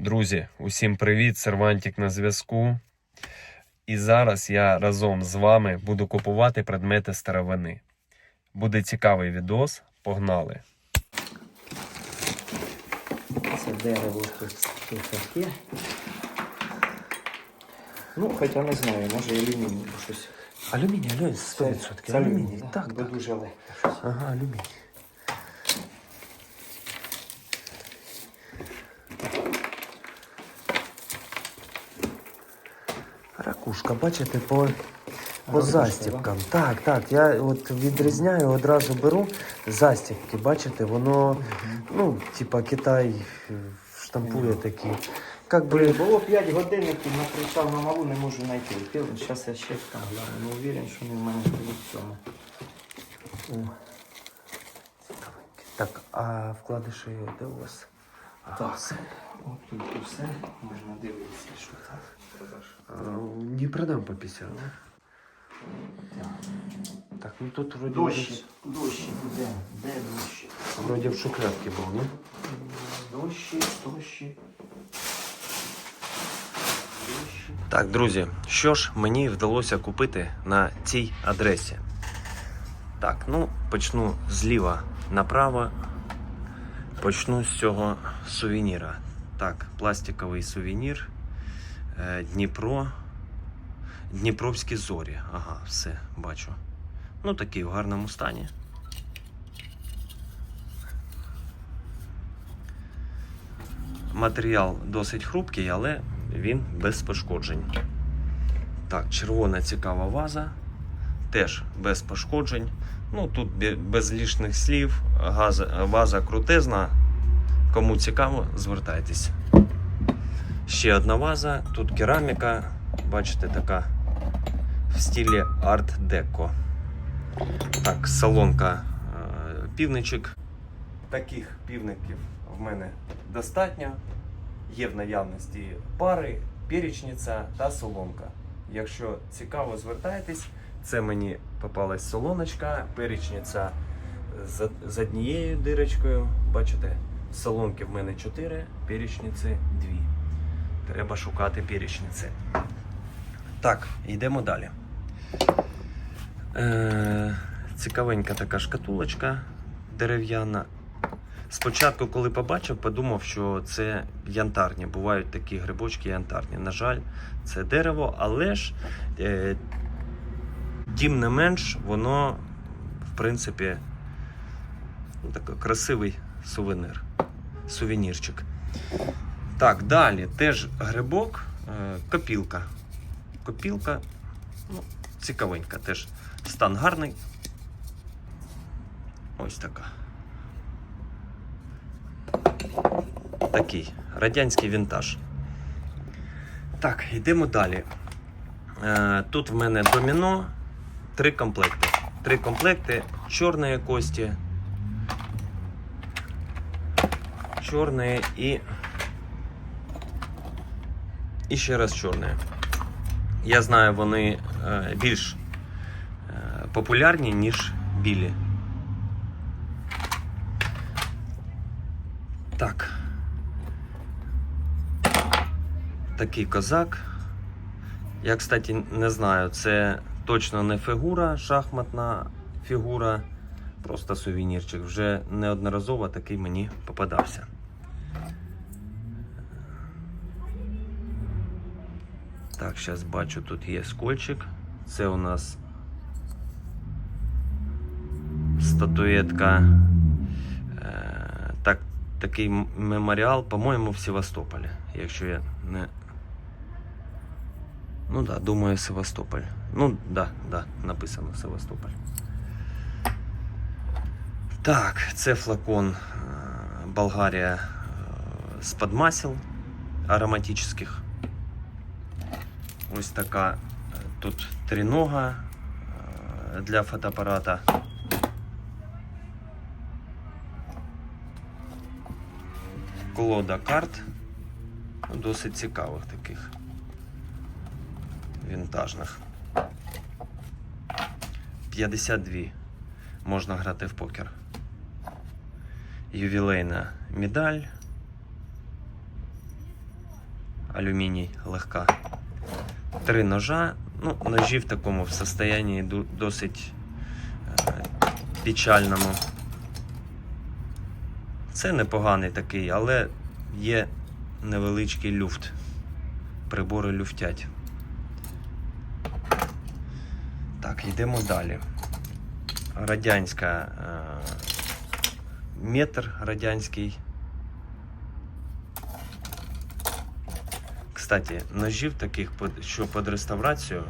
Друзі, усім привіт! Сервантик на зв'язку. І зараз я разом з вами буду купувати предмети старовини. Буде цікавий відос. Погнали! Це дерево тут, тут таке. Ну, хоча не знаю, може алюміній щось. Алюміній, алюміній, Це, це алюміній, Так, так. дуже легко. Ага, алюміній. Ракушка, бачите, по, по Ракушка, застібкам. Так, так. Я от відрізняю, одразу беру застібки. Бачите, воно, ну, типа Китай е, штампує такі. Как би, було 5 годинників, накричав на малу, не можу знайти. Зараз я ще там гляну, не уверен, що вони в мене в цьому. О, так, а вкладиші де у вас? А, Так. все. От тут все, можна дивитися, що там. А, Не продам по 50. да? Так, ну тут вроде, Дощик, дощик, де? Де дощик? вроде в шухлядке был, не? Дощик, дощик. Дощик. Так, друзі, що ж мені вдалося купити на цій адресі? Так, ну почну зліва направо. Почну з цього сувеніра. Так, пластиковий сувенір. Е, Дніпро. Дніпровські зорі. Ага, все, бачу. Ну, такий в гарному стані. Матеріал досить хрупкий, але він без пошкоджень. Так, червона цікава ваза. Теж без пошкоджень. Ну, тут без лишних слів. Ваза крутезна. Кому цікаво, звертайтесь. Ще одна ваза. Тут кераміка. Бачите, така в стилі арт-деко. Так, салонка е, півничок. Таких півників в мене достатньо. Є в наявності пари, перечниця та соломка. Якщо цікаво, звертайтесь. Це мені попалась солоночка, перечниця з, однією дирочкою. Бачите, соломки в мене 4, перечниці 2. Треба шукати перечниці. Так, йдемо далі. Е, цікавенька така шкатулочка дерев'яна. Спочатку, коли побачив, подумав, що це янтарні. Бувають такі грибочки янтарні. На жаль, це дерево, але ж е, тим не менш, воно, в принципі, ну, такий красивий сувенир. Сувенірчик. Так, далі теж грибок, е, копілка. Копілка, ну, цікавенька, теж стан гарний. Ось така. Такий радянський вінтаж. Так, йдемо далі. Е, Тут в мене доміно, три комплекти. Три комплекти чорної кості. Чорної і. І ще раз чорної. Я знаю, вони е, більш е, популярні, ніж білі. Так. Такий козак. Я, кстати, не знаю, це точно не фігура, шахматна фігура, просто сувенірчик. Вже неодноразово такий мені попадався. Так, зараз бачу, тут є скольчик. Це у нас статуетка. Е, так, такий меморіал, по-моєму, в Севастополі, якщо я не. Ну да, думаю, Севастополь. Ну, да, да, написано Севастополь. Так, це флакон е, Болгарія е, з-під масел ароматичних. Ось така е, тут тринога е, для фотоапарата. Колода карт. Ну, Досить цікавих таких. Вінтажних. 52 можна грати в покер. Ювілейна медаль. алюміній легка. Три ножа. Ну, ножі в такому в состоянні досить е, печальному. Це непоганий такий, але є невеличкий люфт. Прибори люфтять. Так, йдемо далі. Радянська е, метр радянський. Кстати, ножів таких, що під реставрацію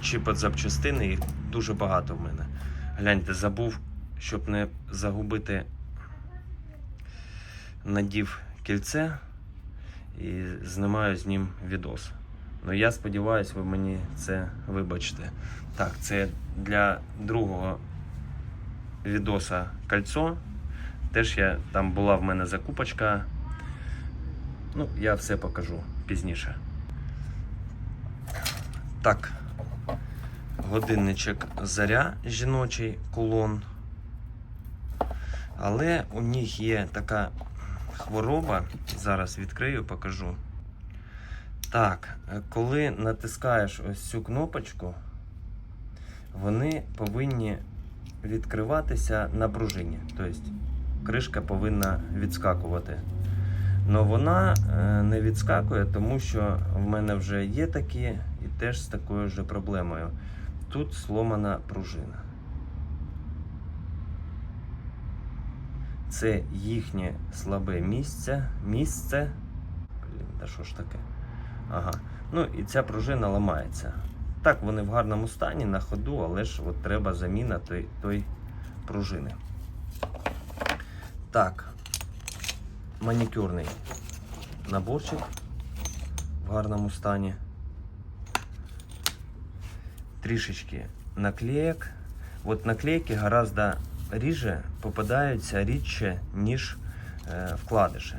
чи під запчастини, їх дуже багато в мене. Гляньте, забув, щоб не загубити надів кільце і знімаю з ним відос. Ну я сподіваюся, ви мені це вибачите. Так, це для другого відоса кольцо. Теж я, там була в мене закупочка. Ну, я все покажу пізніше. Так. Годинничок заря жіночий кулон. Але у них є така хвороба. Зараз відкрию, покажу. Так, коли натискаєш ось цю кнопочку, вони повинні відкриватися на пружині. Тобто кришка повинна відскакувати. Но вона е, не відскакує, тому що в мене вже є такі і теж з такою ж проблемою. Тут сломана пружина. Це їхнє слабе місце. Місце. Блін, та що ж таке? Ага. Ну і ця пружина ламається. Так, вони в гарному стані на ходу, але ж от треба заміна той, той пружини. Так, манікюрний наборчик в гарному стані. Трішечки наклеек. От наклейки гораздо ріже попадаються рідше, ніж е, вкладиші.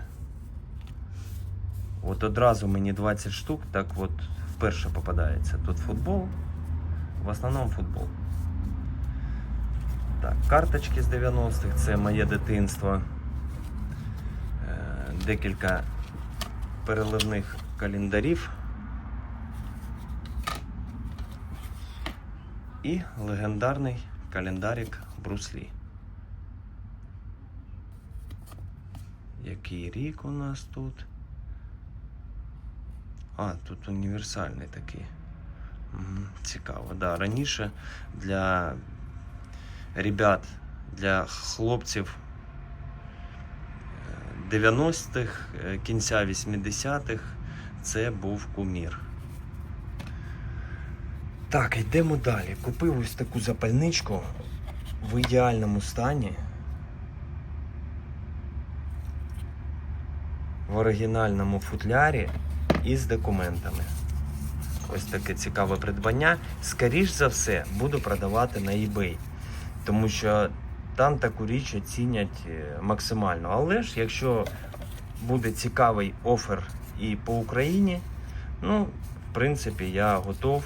От одразу мені 20 штук, так от вперше попадається. Тут футбол, в основному футбол. Так, карточки з 90-х, це моє дитинство. Декілька переливних календарів. І легендарний календарик Бруслі. Який рік у нас тут? А, тут універсальний такий. Цікаво. Да, раніше для ребят, для хлопців 90-х, е, кінця 80-х це був кумір. Так, йдемо далі. Купив ось таку запальничку в ідеальному стані. В оригінальному футлярі і з документами. Ось таке цікаве придбання. Скоріш за все, буду продавати на eBay. Тому що там таку річ оцінять е, максимально. Але ж, якщо буде цікавий офер і по Україні, ну, в принципі, я готов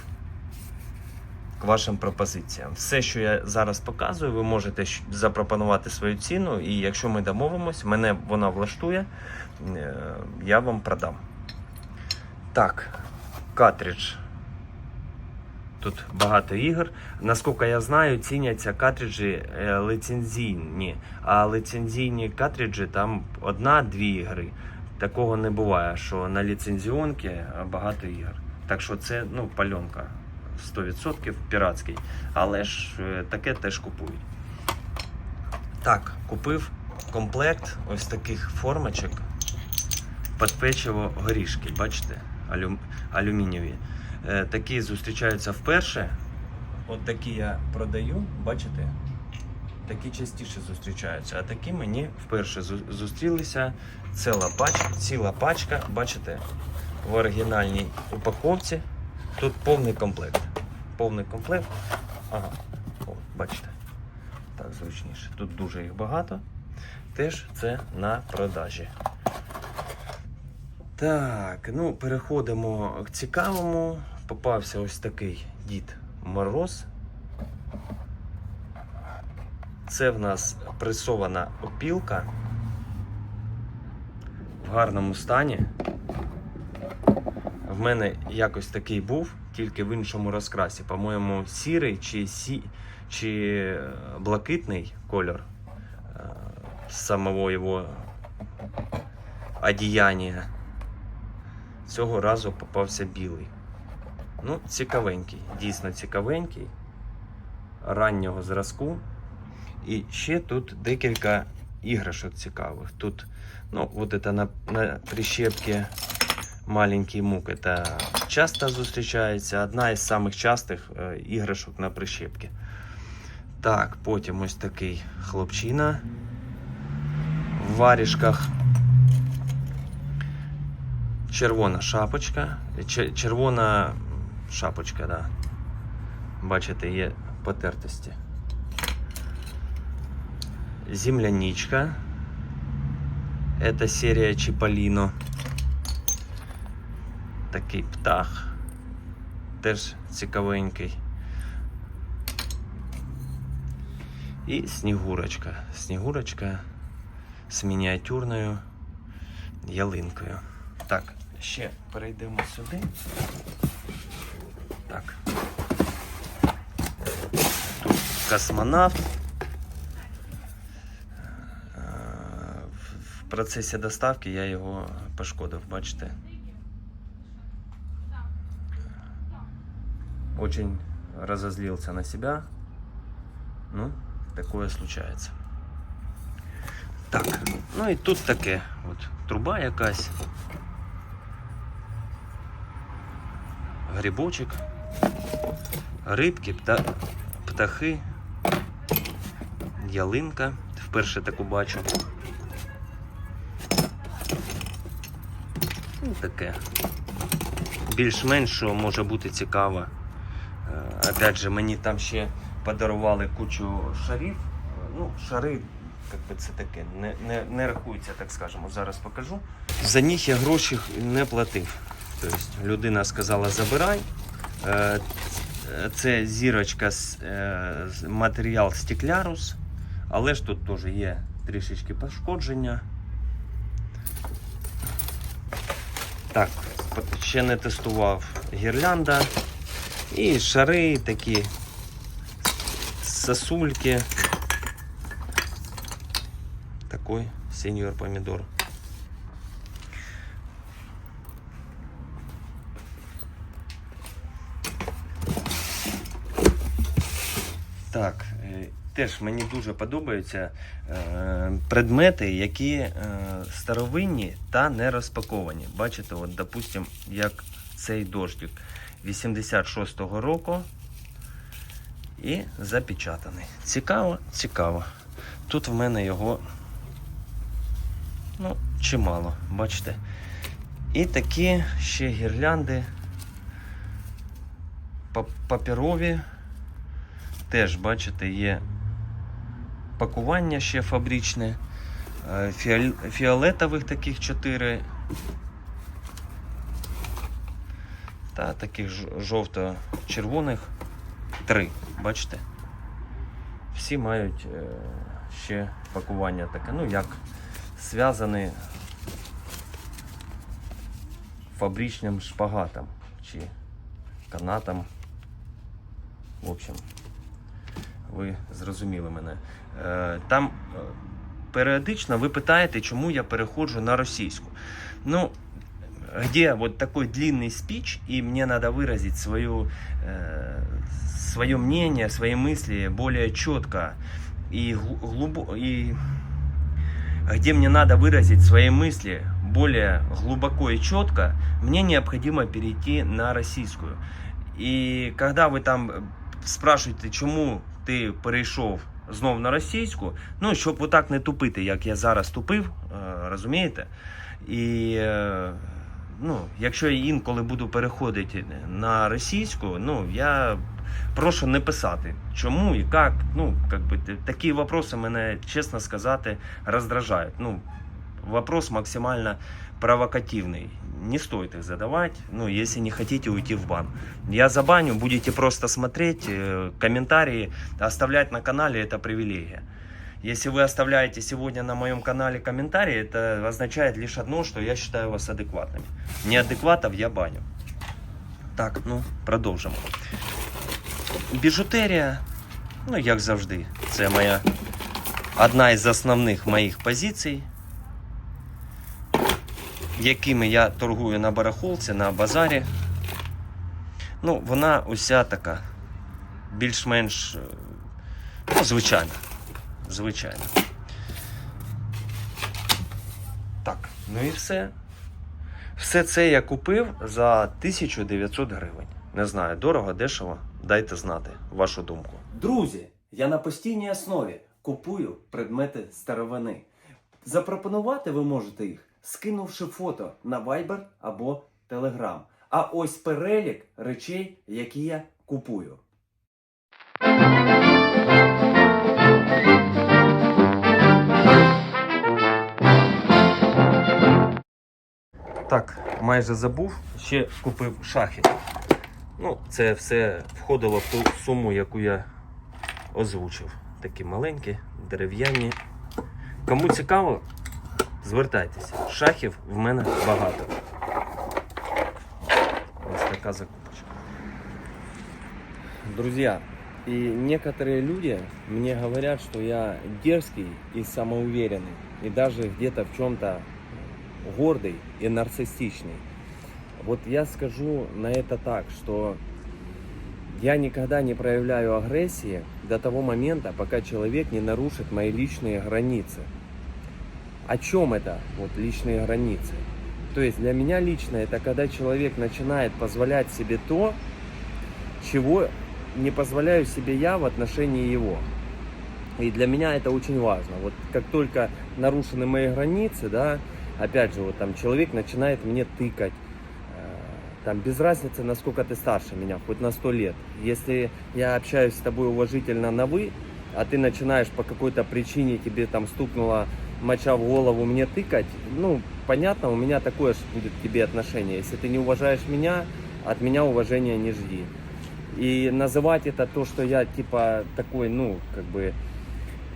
к вашим пропозиціям. Все, що я зараз показую, ви можете запропонувати свою ціну, і якщо ми домовимось, мене вона влаштує, е, я вам продам. Так, картридж. Тут багато ігор. Наскільки я знаю, ціняться картриджі е, лицензійні, а лицензійні картриджі там одна-дві ігри. Такого не буває, що на ліцензіонці багато ігор. Так що це ну, пальонка 100% піратський. Але ж е, таке теж купують. Так, купив комплект ось таких формочок під печиво горішки. Бачите? Алю... Алюмінієві. Е, такі зустрічаються вперше. От такі я продаю, бачите? Такі частіше зустрічаються, а такі мені вперше зустрілися. Ціла пачка, ціла пачка, бачите, в оригінальній упаковці. Тут повний комплект. Повний комплект. Ага, о, бачите. Так, зручніше. Тут дуже їх багато. Теж це на продажі. Так, ну переходимо к цікавому. Попався ось такий дід Мороз. Це в нас пресована опілка в гарному стані. в мене якось такий був, тільки в іншому розкрасі. По-моєму, сірий чи, сі... чи е, блакитний кольор е, самого його одіяння. Цього разу попався білий. Ну, цікавенький, дійсно цікавенький, раннього зразку. І ще тут декілька іграшок цікавих. Тут, ну, вот это на, на прищепке маленький мук. Это часто зустрічається. Одна із самих частих е, іграшок на прищепці. Так, потім ось такий хлопчина в варішках. Червона шапочка. Червона шапочка, да. Бачите, є потертості. Земляничка. Это серія Чіполіно. Такий птах. Теж цікавенький. І снігурочка. Снігурочка з мініатюрною ялинкою. Так, ще перейдемо сюди. Так. Космонавт. Е, В процесі доставки я його пошкодив, бачите? Очень разозлился на себя. Ну, такое случается. Так, ну і тут таке. От, труба якась. Грибочок. Рибки, пта... птахи. Ялинка. Вперше таку бачу. Ну, таке. Більш-менш може бути цікаво. Е, Опять же, мені там ще подарували кучу шарів. Е, Ну, шари, як би це таке, не, не, не рахується, так скажемо. Зараз покажу. За них я гроші не платив. Тобто людина сказала, забирай. Це зірочка е, матеріал стеклярус, але ж тут теж є трішечки пошкодження. Так, ще не тестував гірлянда. І шари такі, сосульки. Такой сеньор помидор. Так, е, теж мені дуже подобаються е, предмети, які е, старовинні та не розпаковані. Бачите, от, допустим, як цей дождик 86-го року і запечатаний. Цікаво, цікаво. Тут в мене його ну, чимало, бачите. І такі ще гірлянди па- паперові. Теж, бачите, є пакування ще фабричне. Е, Фіолетових таких чотири. Та таких жовто-червоних три. Бачите? Всі мають е, ще пакування таке, ну як зв'язані фабричним шпагатом чи канатом. В общем, ви зрозуміли мене. Е, Там е, періодично ви питаєте, чому я переходжу на російську. Ну, где вот такой длинный спич, и мне надо выразить свою, э, свое мнение, свои мысли более четко и, глу- глубо, и где мне надо выразить свои мысли более глубоко и четко, мне необходимо перейти на российскую. І когда ви там е, спрашуєте, чому ти перейшов знов на російську, ну щоб отак не тупити, як я зараз тупив, е, розумієте? І е, ну, якщо я інколи буду переходити на російську, ну я прошу не писати, чому і як. Ну, как би, такі вопроси мене, чесно сказати, раздражають. Ну, вопрос максимально провокативный. Не стоит их задавать, ну, если не хотите уйти в бан. Я забаню, будете просто смотреть, э, комментарии оставлять на канале, это привилегия. Если вы оставляете сегодня на моем канале комментарии, это означает лишь одно, что я считаю вас адекватными. Неадекватов я баню. Так, ну, продовжимо. Біжутерія, ну, як завжди, це моя одна із основних моїх позицій, якими я торгую на барахолці, на базарі. Ну, вона уся така, більш-менш, е, ну, звичайна. Звичайно. Так, ну і все. Все це я купив за 1900 гривень. Не знаю, дорого, дешево. Дайте знати вашу думку. Друзі, я на постійній основі купую предмети старовини. Запропонувати ви можете їх, скинувши фото на Viber або Telegram. А ось перелік речей, які я купую. Так, майже забув. Ще купив шахи. Ну, це все входило в ту суму, яку я озвучив. Такі маленькі, дерев'яні. Кому цікаво, звертайтеся. Шахів в мене багато. Ось така закупочка. Друзья, и некоторые люди мне говорят, что я дерзкий и самоуверенный, и даже где-то в чем-то гордый и нарциссичный. Вот я скажу на это так, что я никогда не проявляю агрессии до того момента, пока человек не нарушит мои личные границы. О чем это вот личные границы? То есть для меня лично это когда человек начинает позволять себе то, чего не позволяю себе я в отношении его. И для меня это очень важно. Вот как только нарушены мои границы, да, опять же, вот там человек начинает мне тыкать, э, там без разницы, насколько ты старше меня, хоть на сто лет. Если я общаюсь с тобой уважительно на вы, а ты начинаешь по какой-то причине тебе там стукнула моча в голову мне тыкать, ну, понятно, у меня такое же будет к тебе отношение. Если ты не уважаешь меня, от меня уважения не жди. И называть это то, что я типа такой, ну, как бы,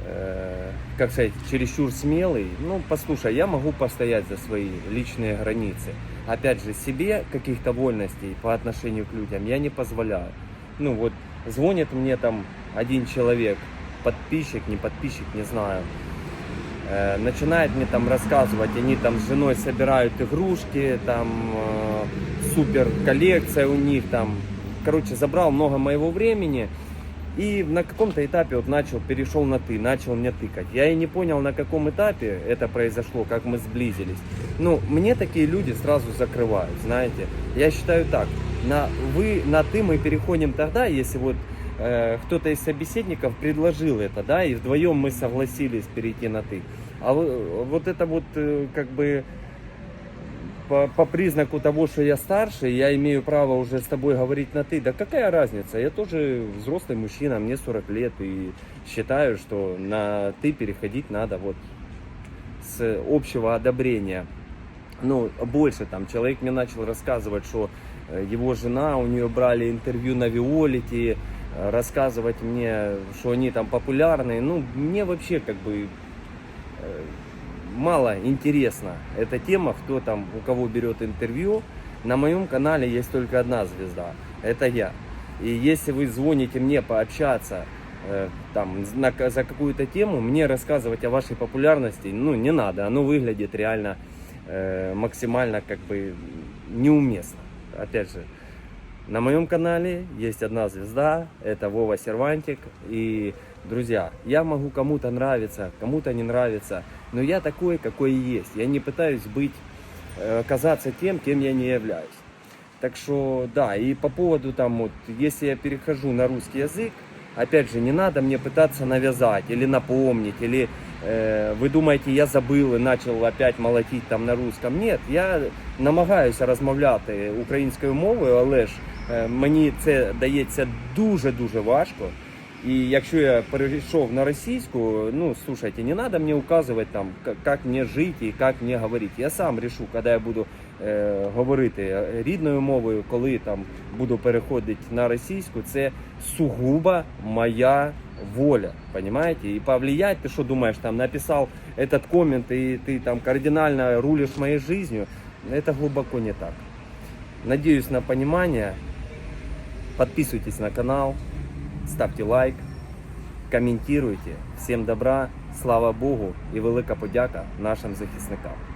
э, как сказать, чересчур смелый, ну, послушай, я могу постоять за свои личные границы. Опять же, себе каких-то вольностей по отношению к людям я не позволяю. Ну, вот звонит мне там один человек, подписчик, не подписчик, не знаю, начинает мне там рассказывать, они там с женой собирают игрушки, там э, супер коллекция у них, там, короче, забрал много моего времени. И на каком-то этапе вот начал, перешел на ты, начал мне тыкать. Я и не понял, на каком этапе это произошло, как мы сблизились. Ну, мне такие люди сразу закрывают, знаете. Я считаю так, на вы, на ты мы переходим тогда, если вот э, кто-то из собеседников предложил это, да, и вдвоем мы согласились перейти на ты. А вот это вот э, как бы по, по признаку того, что я старше, я имею право уже с тобой говорить на ты. Да какая разница? Я тоже взрослый мужчина, мне 40 лет, и считаю, что на ты переходить надо вот с общего одобрения. Ну, больше там, человек мне начал рассказывать, что э, его жена, у нее брали интервью на Виолите, э, рассказывать мне, что они там популярные. Ну, мне вообще как бы мало интересна эта тема, кто там, у кого берет интервью. На моем канале есть только одна звезда, это я. И если вы звоните мне пообщаться э, там, на- за какую-то тему, мне рассказывать о вашей популярности, ну, не надо. Оно выглядит реально э, максимально как бы неуместно. Опять же, на моем канале есть одна звезда, это Вова Сервантик. И, друзья, я могу кому-то нравиться, кому-то не нравится, но я такой, какой и есть. Я не пытаюсь быть, э, казаться тем, кем я не являюсь. Так что, да, и по поводу там вот, если я перехожу на русский язык, опять же, не надо мне пытаться навязать или напомнить, или э, вы думаете, я забыл и начал опять молотить там на русском. Нет, я намагаюся розмовляти українською мовою, але ж е, мені це дається дуже-дуже важко. І якщо я перейшов на російську, ну слушайте, не надо мне указывать там, к- как мне жить и как мне говорить. Я сам решу, коли я буду е, говорити рідною мовою, коли там буду переходити на російську, це сугубо моя воля, понимаете? И повлиять, ты что думаешь, там написал этот коммент, и ты там кардинально рулишь моей жизнью, это глубоко не так. Надеюсь на понимание. Подписывайтесь на канал, ставьте лайк, коментуйте. Всім добра, слава Богу і велика подяка нашим захисникам.